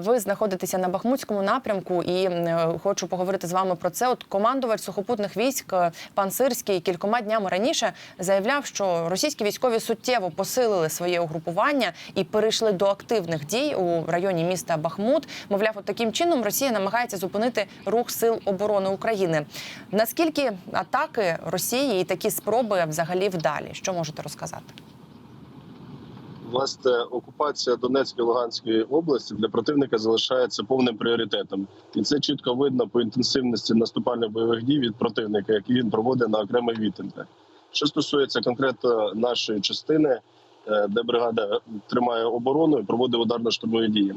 Ви знаходитеся на Бахмутському напрямку, і е, хочу поговорити з вами про це. От командувач сухопутних військ е, пан Сирський кількома днями раніше заявляв, що російські військові суттєво посилили своє угрупування і перейшли до активних дій у районі міста Бахмут. Мовляв, от таким чином Росія намагається зупинити рух сил оборони України. Наскільки атаки Росії і такі спроби взагалі вдалі? Що можете розказати? Власне, окупація Донецької Луганської області для противника залишається повним пріоритетом, і це чітко видно по інтенсивності наступальних бойових дій від противника, які він проводить на окремих відтинках. Що стосується конкретно нашої частини, е, де бригада тримає оборону і проводить ударно-штурмові дії.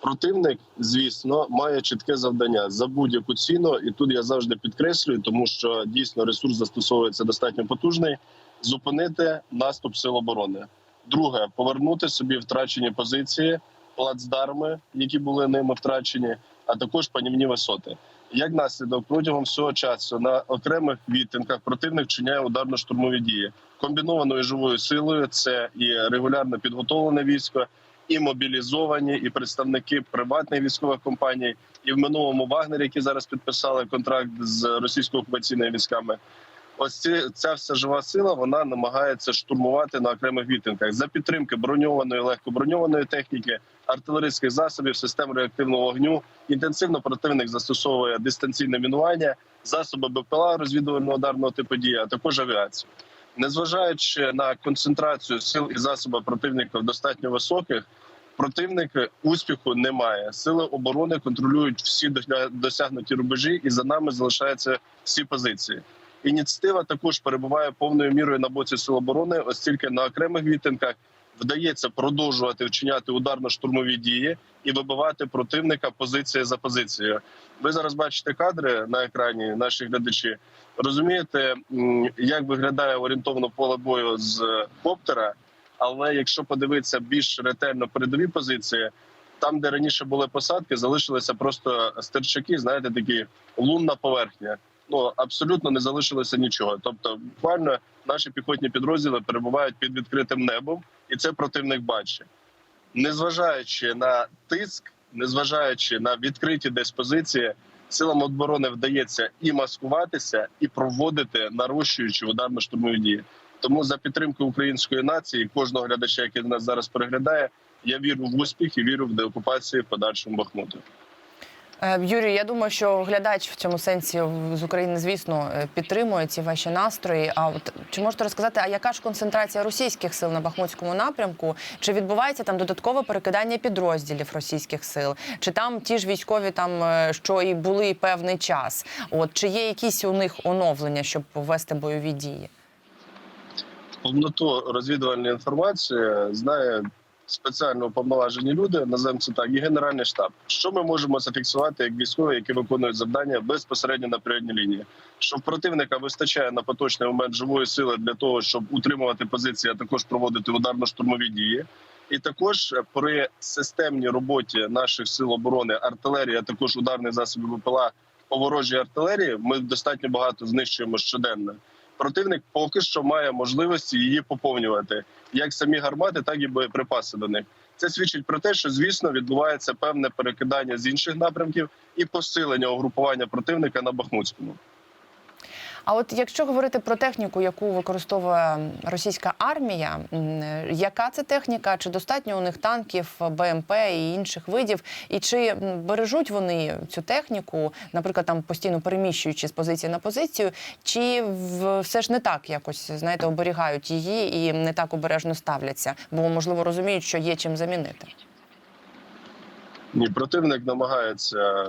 Противник, звісно, має чітке завдання за будь-яку ціну, і тут я завжди підкреслюю, тому що дійсно ресурс застосовується достатньо потужний. Зупинити наступ сил оборони. Друге повернути собі втрачені позиції, плацдарми, які були ними втрачені, а також панівні висоти. Як наслідок протягом всього часу на окремих відтинках противник чиняє ударно-штурмові дії комбінованою живою силою. Це і регулярно підготовлене військо, і мобілізовані, і представники приватних військових компаній, і в минулому Вагнер, які зараз підписали контракт з російсько-окупаційними військами. Ось ці, ця вся жива сила вона намагається штурмувати на окремих відтинках за підтримки броньованої легкоброньованої техніки, артилерійських засобів, систем реактивного вогню. Інтенсивно противник застосовує дистанційне мінування, засоби БПЛА розвідувального ударного типу дії, а також авіацію. Незважаючи на концентрацію сил і засобів противника достатньо високих, противник успіху немає. Сили оборони контролюють всі досягнуті рубежі, і за нами залишаються всі позиції. Ініціатива також перебуває повною мірою на боці сил оборони, оскільки на окремих відтинках вдається продовжувати вчиняти ударно-штурмові дії і вибивати противника позиція за позицією. Ви зараз бачите кадри на екрані, наші глядачі. Розумієте, як виглядає орієнтовно поле бою з коптера. Але якщо подивитися більш ретельно передові позиції, там, де раніше були посадки, залишилися просто стерчаки, знаєте, такі лунна поверхня ну абсолютно не залишилося нічого. Тобто, буквально наші піхотні підрозділи перебувають під відкритим небом, і це противник бачить. Незважаючи на тиск, незважаючи на відкриті десь позиції, силам оборони вдається і маскуватися, і проводити нарощуючи ударно-штурмові дії. Тому за підтримку української нації, кожного глядача, який нас зараз переглядає, я вірю в успіх і вірю в деокупацію в подальшому Бахмуту. Е, Юрію, я думаю, що глядач в цьому сенсі з України, звісно, е, підтримує ці ваші настрої. А от чи можете розказати, а яка ж концентрація російських сил на Бахмутському напрямку? Чи відбувається там додаткове перекидання підрозділів російських сил? Чи там ті ж військові, там е, що і були певний час? От чи є якісь у них оновлення, щоб вести бойові дії? повноту розвідувальної інформації знає спеціально уповноважені люди, називаємо це так, і генеральний штаб. Що ми можемо зафіксувати як військові, які виконують завдання безпосередньо на природній лінії? Що в противника вистачає на поточний момент живої сили для того, щоб утримувати позиції, а також проводити ударно-штурмові дії. І також при системній роботі наших сил оборони, артилерії, а також ударних засобів БПЛА по ворожій артилерії, ми достатньо багато знищуємо щоденно противник поки що має можливості її поповнювати, як самі гармати, так і боєприпаси до них. Це свідчить про те, що звісно відбувається певне перекидання з інших напрямків і посилення угрупування противника на Бахмутському. А от якщо говорити про техніку, яку використовує російська армія, яка це техніка? Чи достатньо у них танків, БМП і інших видів? І чи бережуть вони цю техніку, наприклад, там постійно переміщуючи з позиції на позицію, чи все ж не так якось знаєте, оберігають її і не так обережно ставляться, бо можливо розуміють, що є чим замінити? Ні, противник намагається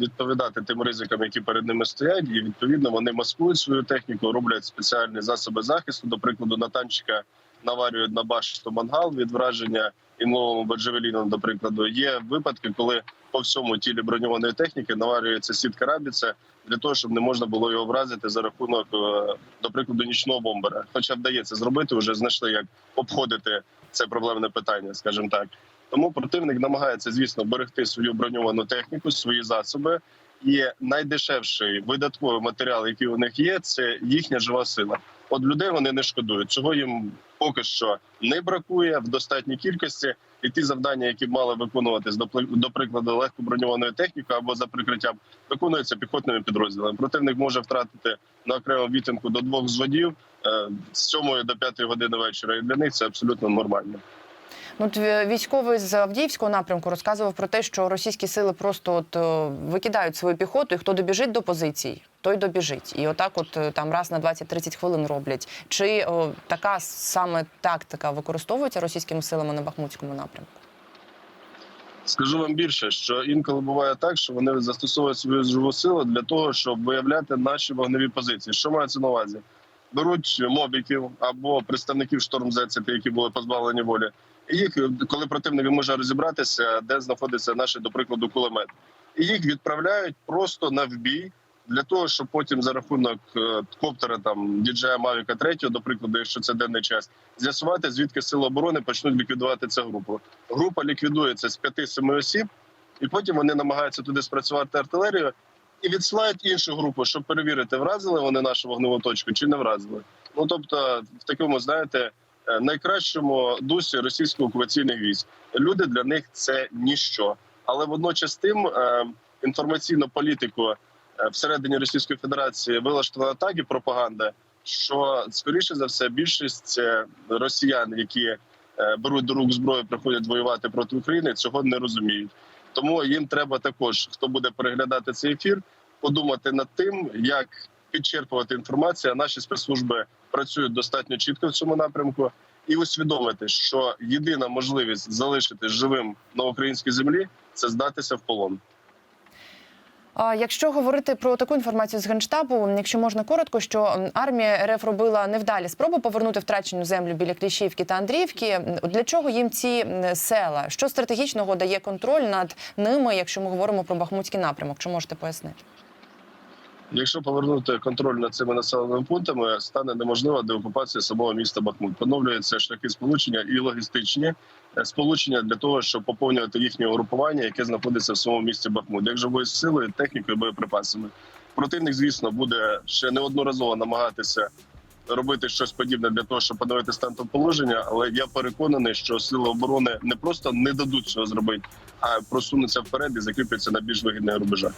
відповідати тим ризикам, які перед ними стоять, і відповідно вони маскують свою техніку, роблять спеціальні засоби захисту. До прикладу, на танчика наварюють на башту мангал від враження інловому баджевеліном. До прикладу, є випадки, коли по всьому тілі броньованої техніки наварюється сітка рабіця для того, щоб не можна було його вразити за рахунок, е, до прикладу, нічного бомбера. Хоча вдається зробити, вже знайшли як обходити це проблемне питання, скажімо так. Тому противник намагається, звісно, берегти свою броньовану техніку, свої засоби. І найдешевший видатковий матеріал, який у них є, це їхня жива сила. От людей вони не шкодують. Цього їм поки що не бракує в достатній кількості. І ті завдання, які б мали виконуватись до прикладу легко броньованою технікою або за прикриттям, виконуються піхотними підрозділами. Противник може втратити на окрему вітинку до двох зводів е, з 7 до 5 години вечора. І для них це абсолютно нормально. Ну, військовий з Авдіївського напрямку розказував про те, що російські сили просто от е, викидають свою піхоту, і хто добіжить до позицій, той добіжить. І отак, от е, там раз на 20-30 хвилин роблять. Чи о, така саме тактика використовується російськими силами на Бахмутському напрямку? Скажу вам більше, що інколи буває так, що вони застосовують свою живу силу для того, щоб виявляти наші вогневі позиції. Що мається на увазі? Беруть мобіків або представників штормзеці, які були позбавлені волі. Їх, коли противник може розібратися, де знаходиться наш, до прикладу, кулемет, і їх відправляють просто на вбій для того, щоб потім за рахунок е, коптера там DJI Mavic 3, до прикладу, якщо це денний час, з'ясувати звідки сили оборони почнуть ліквідувати цю групу. Група ліквідується з 5-7 осіб, і потім вони намагаються туди спрацювати артилерію і відсилають іншу групу, щоб перевірити, вразили вони нашу вогневу точку чи не вразили. Ну тобто, в такому, знаєте, найкращому дусі російських окупаційних військ. Люди для них це ніщо. Але водночас тим е, інформаційну політику е, всередині Російської Федерації вилаштована так і пропаганда, що скоріше за все більшість е, росіян, які е, беруть до рук зброю, приходять воювати проти України, цього не розуміють. Тому їм треба також, хто буде переглядати цей ефір, подумати над тим, як підчерпувати інформацію. А Наші спецслужби працюють достатньо чітко в цьому напрямку, і усвідомити, що єдина можливість залишитись живим на українській землі це здатися в полон. Якщо говорити про таку інформацію з генштабу, якщо можна коротко, що армія РФ робила невдалі спроби повернути втрачену землю біля Кліщівки та Андріївки. Для чого їм ці села? Що стратегічного дає контроль над ними, якщо ми говоримо про Бахмутський напрямок? Чи можете пояснити? Якщо повернути контроль над цими населеними пунктами, стане неможлива деокупація самого міста Бахмут. Поновлюються шляхи сполучення і логістичні е, сполучення для того, щоб поповнювати їхнє угрупування, яке знаходиться в самому місті Бахмут, як живою силою, технікою, боєприпасами. Противник, звісно, буде ще неодноразово намагатися робити щось подібне для того, щоб поновити стан та положення. Але я переконаний, що сили оборони не просто не дадуть цього зробити, а просунуться вперед і закріпляться на більш вигідних рубежах.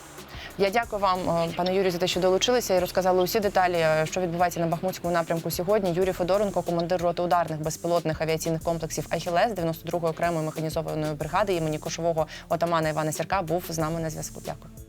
Я дякую вам, е, пане Юрію, за те, що долучилися і розказали усі деталі, е, що відбувається на Бахмутському напрямку сьогодні. Юрій Федоренко, командир роти ударних безпілотних авіаційних комплексів Ахілес 92-ї окремої механізованої бригади імені кошового отамана Івана Сірка, був з нами на зв'язку. Дякую.